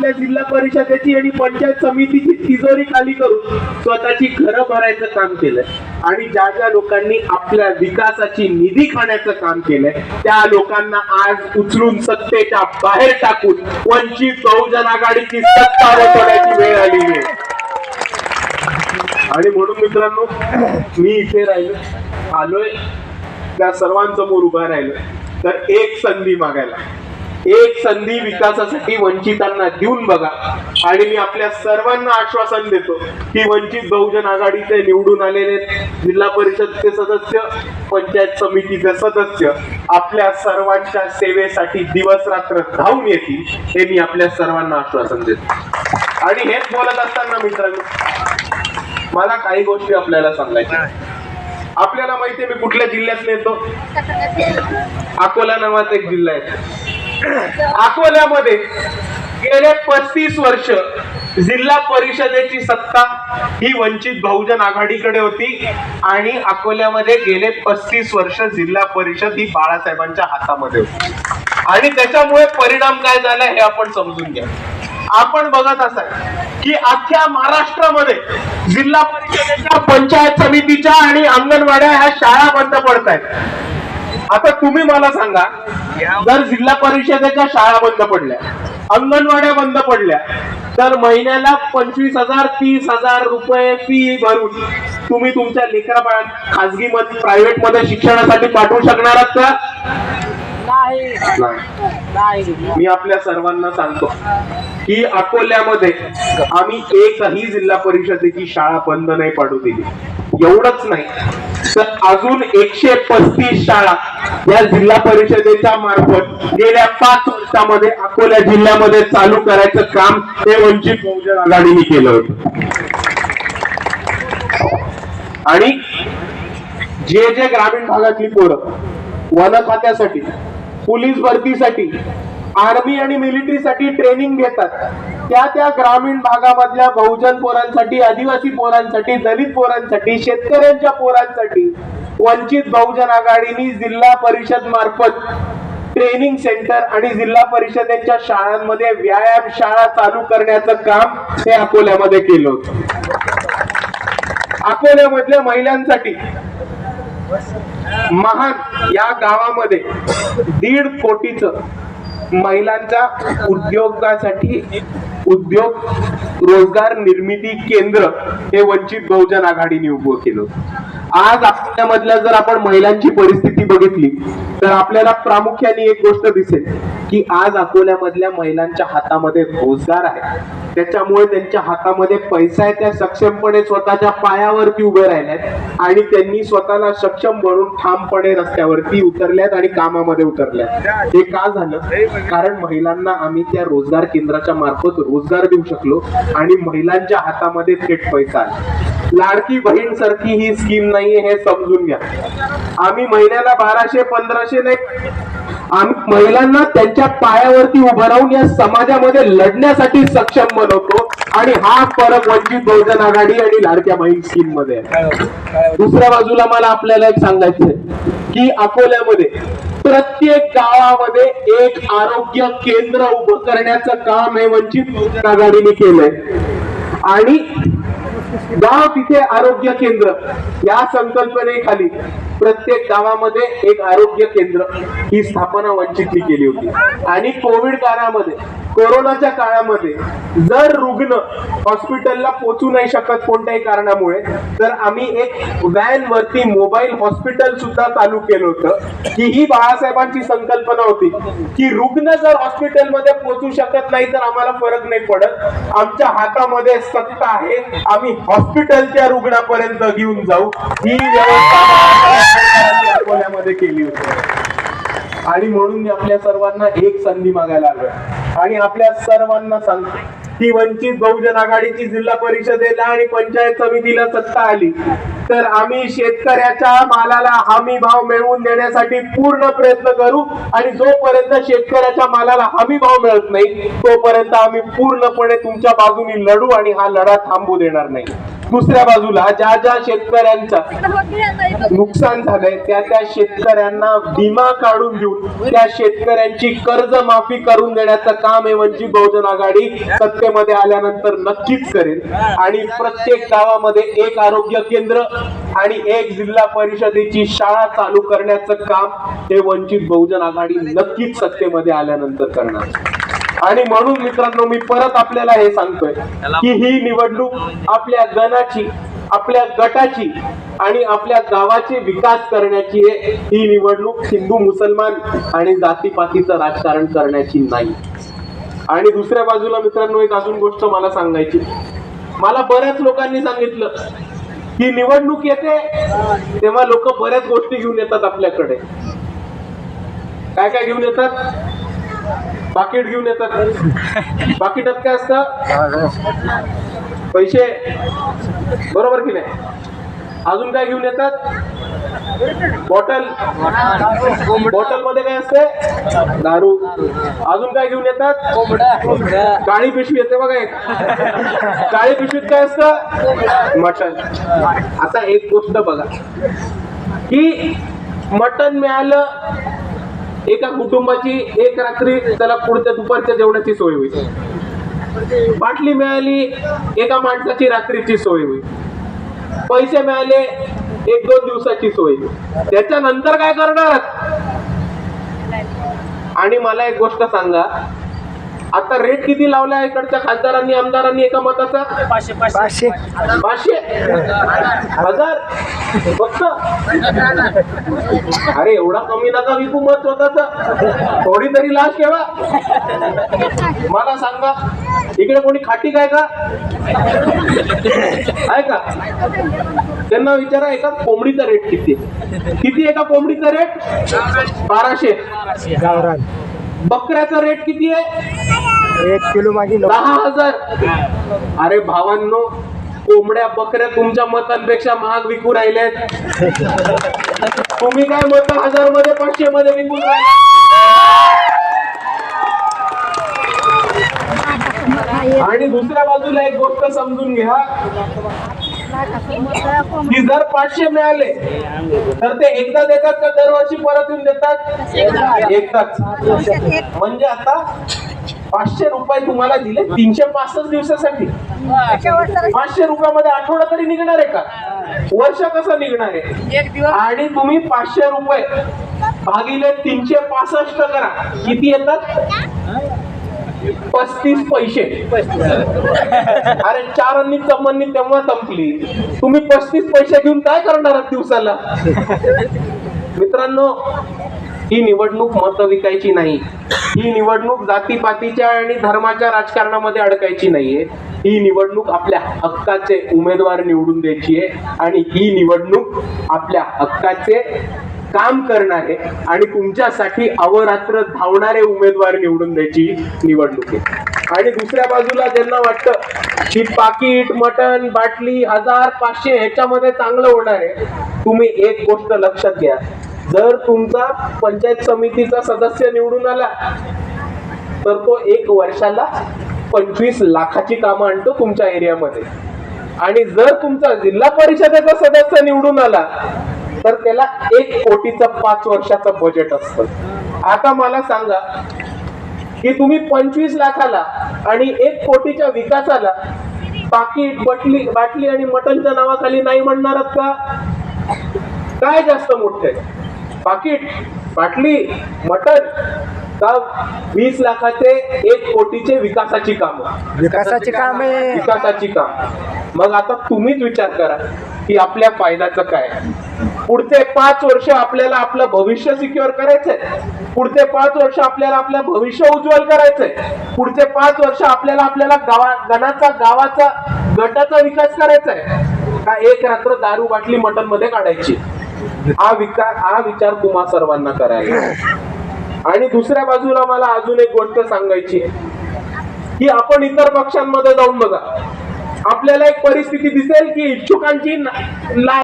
आपल्या जिल्हा परिषदेची आणि पंचायत समितीची तिजोरी खाली करून स्वतःची घरं भरायचं काम केलंय. आणि ज्या ज्या लोकांनी आपल्या विकासाची निधी खाण्याचं काम केलंय त्या लोकांना आज उचलून सत्तेच्या बाहेर टाकून वंचित बहुजन आघाडीची सत्ता बसवण्याची वेळ आली आहे. आणि म्हणून मित्रांनो मी इथे राहिलो आलोय त्या सर्वांसमोर उभा राहिलो. तर एक संधी मागायला. एक संधी विकासासाठी वंचितांना देऊन बघा. आणि मी आपल्या सर्वांना आश्वासन देतो की वंचित बहुजन आघाडीचे निवडून आलेले जिल्हा परिषदचे सदस्य पंचायत समितीचे सदस्य आपल्या सर्वांच्या सेवेसाठी दिवस रात्र धावून येतील हे मी आपल्या सर्वांना आश्वासन देतो. आणि हेच बोलत असताना मित्रांनो मला काही गोष्टी आपल्याला सांगायच्या आपल्याला माहितीये मी कुठल्या जिल्ह्यात येतो? अकोला नावाचा एक जिल्हा आहे. अकोल्यामध्ये गेले पस्तीस वर्ष जिल्हा परिषदेची सत्ता ही वंचित बहुजन आघाडीकडे होती आणि अकोल्यामध्ये गेले पस्तीस वर्ष जिल्हा परिषद ही बाळासाहेबांच्या हातामध्ये होती. आणि त्याच्यामुळे परिणाम काय झाला हे आपण समजून घ्या. आपण बघत असाल की अख्ख्या महाराष्ट्रामध्ये जिल्हा परिषदेच्या पंचायत समितीच्या आणि अंगणवाड्या ह्या शाळा बंद पडत आहेत आता तुम्ही मला सांगा जर जिल्हा परिषदेच्या शाळा बंद पडल्या अंगणवाड्या बंद पडल्या तर महिन्याला पंचवीस हजार तीस हजार रुपये फी भरून तुम्ही तुमच्या लेकरा बाळा खासगी मध्ये प्रायव्हेटमध्ये शिक्षणासाठी पाठवू शकणार आहात का? नाही. नाही. मी आपल्या सर्वांना सांगतो की अकोल्यामध्ये आम्ही एकही जिल्हा परिषदेची शाळा बंद नाही पाडू दिली. एवढंच नाही. तर अजून एकशे पस्तीस शाळा या जिल्हा परिषदेच्या मार्फत गेल्या पाच वर्षामध्ये अकोला जिल्ह्यामध्ये चालू करायचं काम हे वंचित बहुजन आघाडीने केलं होतं. आणि जे जे ग्रामीण भागातली पोरं वन खात्यासाठी पोलीस भरतीसाठी आर्मी आणि मिलिटरीसाठी ट्रेनिंग घेतात त्या त्या ग्रामीण भागामधल्या बहुजन पोरांसाठी आदिवासी पोरांसाठी दलित पोरांसाठी शेतकऱ्यांच्या पोरांसाठी वंचित बहुजन आघाडीने जिल्हा परिषद मार्फत ट्रेनिंग सेंटर आणि जिल्हा परिषदेच्या शाळांमध्ये व्यायाम शाळा चालू करण्याचं काम हे अकोल्यामध्ये केलं होतं. अकोल्यामधल्या महिलांसाठी महान या गावामध्ये दीड कोटीच महिलांच्या उद्योगासाठी उद्योग रोजगार निर्मिती केंद्र हे वंचित बहुजन आघाडीने उभं केलं. आज आपल्यामधल्या जर आपण महिलांची परिस्थिती बघितली तर आपल्याला प्रामुख्याने एक गोष्ट दिसेल. की आज अकोल्यामधल्या महिलांच्या हातामध्ये रोजगार आहे. त्याच्यामुळे त्यांच्या हातामध्ये पैसा आहे त्या सक्षमपणे स्वतःच्या पायावरती उभे राहिल्यात आणि त्यांनी स्वतःला सक्षम म्हणून ठामपणे रस्त्यावरती उतरल्यात आणि कामामध्ये उतरल्यात. हे का झालं? कारण महिलांना आम्ही त्या रोजगार केंद्राच्या मार्फत रोजगार देऊ शकलो आणि महिलांच्या हातामध्ये थेट पैसा आला. लाडकी बहीण सारखी ही स्कीम नाहीये हे समजून घ्या. आम्ही महिन्याला बाराशे पंधराशे नाही आम्ही महिलांना त्यांच्या पायावरती उभं राहून या समाजामध्ये लढण्यासाठी सक्षम बनवतो. आणि हा फरक वंचित बहुजन आघाडी आणि लाडक्या बहीण स्कीममध्ये दुसऱ्या बाजूला मला आपल्याला एक सांगायचंय की अकोल्यामध्ये प्रत्येक गावामध्ये एक आरोग्य केंद्र उभं करण्याचं काम हे वंचित बहुजन आघाडीने केलंय. आणि गाव तिथे आरोग्य केंद्र या संकल्पनेखाली प्रत्येक गावामध्ये एक आरोग्य केंद्र ही स्थापना वंचित केली होती. आणि कोविड काळामध्ये कोरोनाच्या काळामध्ये जर रुग्ण हॉस्पिटलला पोचू नाही शकत कोणत्याही कारणामुळे तर आम्ही एक व्हॅन वरती मोबाईल हॉस्पिटल सुद्धा चालू केलं होतं. की ही बाळासाहेबांची संकल्पना होती की रुग्ण जर हॉस्पिटलमध्ये पोचू शकत नाही तर आम्हाला फरक नाही पडत. आमच्या हातामध्ये सत्ता आहे. आम्ही हॉस्पिटलच्या रुग्णापर्यंत घेऊन जाऊ. ही व्यवस्था अकोल्यामध्ये केली होती. आणि म्हणून मी आपल्या सर्वांना एक संधी मागायला आलोय. आणि आपल्या सर्वांना सांगतो की वंचित बहुजन आघाडीची जिल्हा परिषदेला आणि पंचायत समितीला सत्ता आली तर आम्ही शेतकऱ्याच्या मालाला हमी भाव मिळवून देण्यासाठी पूर्ण प्रयत्न करू आणि जोपर्यंत शेतकऱ्याच्या मालाला हमी भाव मिळत नाही तोपर्यंत आम्ही पूर्णपणे तुमच्या बाजूनी लढू आणि हा लढा थांबू देणार नाही. दुसऱ्या बाजूला ज्या ज्या शेतकऱ्यांचा नुकसान झालंय त्या त्या शेतकऱ्यांना विमा काढून देऊन त्या शेतकऱ्यांची कर्ज माफी करून देण्याचं काम हे वंचित बहुजन आघाडी. सत्तेमध्ये आल्यानंतर नक्कीच करेल. आणि प्रत्येक गावामध्ये एक आरोग्य केंद्र आणि एक जिल्हा परिषदेची शाळा चालू करण्याचं काम हे वंचित बहुजन आघाडी नक्कीच सत्तेमध्ये आल्यानंतर करणार. आणि म्हणून मित्रांनो मी परत आपल्याला हे सांगतोय की ही निवडणूक आपल्या गणाची आपल्या गटाची आणि आपल्या गावाचे विकास करण्याची आहे. ही निवडणूक हिंदू मुसलमान आणि जातीपातीचं राजकारण करण्याची नाही. आणि दुसऱ्या बाजूला मित्रांनो एक अजून गोष्ट मला सांगायची. मला बऱ्याच लोकांनी सांगितलं की निवडणूक येते तेव्हा लोक बऱ्याच गोष्टी घेऊन येतात आपल्याकडे. काय काय घेऊन येतात? पाकिट घेऊन येतात. पाकिटात काय असतं पैसे. बरोबर की नाही? अजून काय घेऊन येतात? बॉटल. बॉटलमध्ये काय असते? दारू. अजून काय घेऊन येतात? काळी पिशवी येते बघा एक. काळी पिशवीत काय असतं? मटन आता एक गोष्ट बघा. की मटन मिळालं एका कुटुंबाची एक रात्री त्याला पुढच्या दुपारच्या जेवणाची सोय होईल. बाटली मिळाली एका माणसाची रात्रीची सोय होईल. पैसे मिळाले एक दोन दिवसाची सोय होईल. त्याच्यानंतर काय करणार? आणि मला एक गोष्ट सांगा आता रेट किती लावला इकडच्या खासदारांनी आमदारांनी एका मताचा? पाचशे पाचशे. पाचशे. हजार? फक्त? अरे एवढा कमी नका विकू मत स्वतःच. थोडी तरी लाच ठेवा. मला सांगा इकडे कोणी खाटी काय का? आहे का? त्यांना विचारा एका कोंबडीचा रेट किती? आहे? किती एका कोंबडीचा रेट बाराशे. गावरान. बकऱ्याचा रेट किती आहे? एक किलो मागे दहा हजार. अरे भावांनो कोंबड्या बकऱ्या तुमच्या मतांपेक्षा महाग विकू राहिल्यात तुम्ही काय मत हजारमध्ये पाचशे मध्ये विकून राहिले? आणि दुसऱ्या बाजूला एक गोष्ट समजून घ्या. की जर पाचशे मिळाले तर ते एकदा देतात का दरवर्षी परत येऊन देतात? एकदाच. म्हणजे आता पाचशे रुपये तुम्हाला दिले तीनशे पासष्ट दिवसासाठी. पाचशे रुपयामध्ये आठवडा तरी निघणार आहे का? वर्ष कसं निघणार आहे? आणि तुम्ही पाचशे रुपये भागिले तीनशे पासष्ट करा. किती येतात? पस्तीस पैसे. अरे चार अन्नी चमननी तेव्हा संपली. तुम्ही पस्तीस पैसे घेऊन काय करणार दिवसाला? मित्रांनो ही निवडणूक मत विकायची नाही. ही निवडणूक जातीपातीच्या आणि धर्माच्या राजकारणामध्ये अडकायची नाहीये. ही निवडणूक आपल्या हक्काचे उमेदवार निवडून द्यायची आहे आणि ही निवडणूक आपल्या हक्काचे काम करणारे आणि तुमच्यासाठी अवरात्र धावणारे उमेदवार निवडून द्यायची निवडणूक आहे. आणि दुसऱ्या बाजूला ज्यांना वाटतं की पाकिट मटण बाटली हजार पाचशे ह्याच्यामध्ये चांगलं होणार आहे तुम्ही एक गोष्ट लक्षात घ्या. जर तुमचा पंचायत समितीचा सदस्य निवडून आला तर तो एक वर्षाला पंचवीस लाखाची कामं आणतो तुमच्या एरियामध्ये. आणि जर तुमचा जिल्हा परिषदेचा सदस्य निवडून आला तर त्याला एक कोटीचं पाच वर्षाचं बजेट असतं. आता मला सांगा की तुम्ही पंचवीस लाखाला आणि एक कोटीच्या विकासाला पाकिट बटली बाटली आणि मटनच्या नावाखाली नाही म्हणणार का? काय जास्त मोठं पाकिट बाटली मटन का वीस लाखाचे एक कोटीचे विकासाची कामं? विकासाचे काम. आहे विकासाची काम. मग आता तुम्हीच विचार करा की आपल्या फायद्याचं काय? पुढचे पाच वर्ष आपल्याला आपलं भविष्य सिक्युअर करायचंय. पुढचे पाच वर्ष आपल्याला आपलं भविष्य उज्ज्वल करायचंय. पुढचे पाच वर्ष आपल्याला आपल्याला गावा गणाचा गावाचा गटाचा विकास करायचा आहे का एक रात्र दारू बाटली मटनमध्ये काढायची? हा विकार हा विचार तुम्हा सर्वांना करायला. आणि दुसऱ्या बाजूला मला अजून एक गोष्ट सांगायची. आहे. की आपण इतर पक्षांमध्ये जाऊन बघा. आपल्याला एक परिस्थिती दिसेल की इच्छुकांची ना- ला-